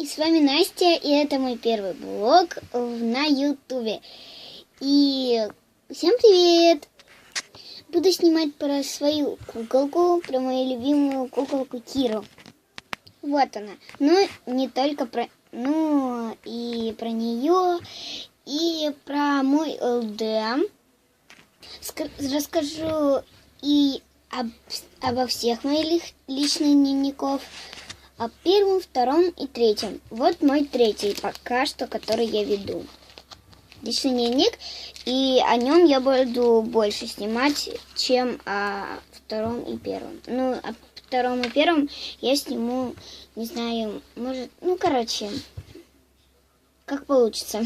И с вами Настя, и это мой первый блог на ютубе. И всем привет! Буду снимать про свою куколку, про мою любимую куколку Киру. Вот она. Ну, не только про... Ну, и про нее, и про мой ЛД. Расскажу и об, обо всех моих личных дневников о первом, втором и третьем. Вот мой третий пока что, который я веду. Дневник, и о нем я буду больше снимать, чем о втором и первом. Ну, о втором и первом я сниму, не знаю, может, ну, короче, как получится.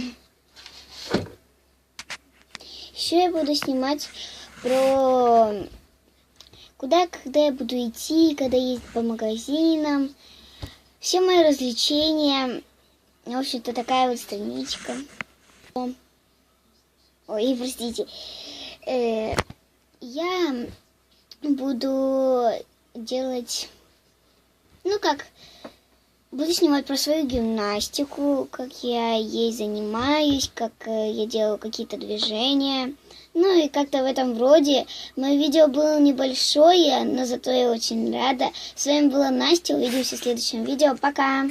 Еще я буду снимать про куда, когда я буду идти, когда ездить по магазинам, все мои развлечения. В общем-то, такая вот страничка. Ой, простите. Э, я буду делать, ну как, буду снимать про свою гимнастику, как я ей занимаюсь, как э, я делаю какие-то движения. Ну и как-то в этом вроде. Мое видео было небольшое, но зато я очень рада. С вами была Настя. Увидимся в следующем видео. Пока!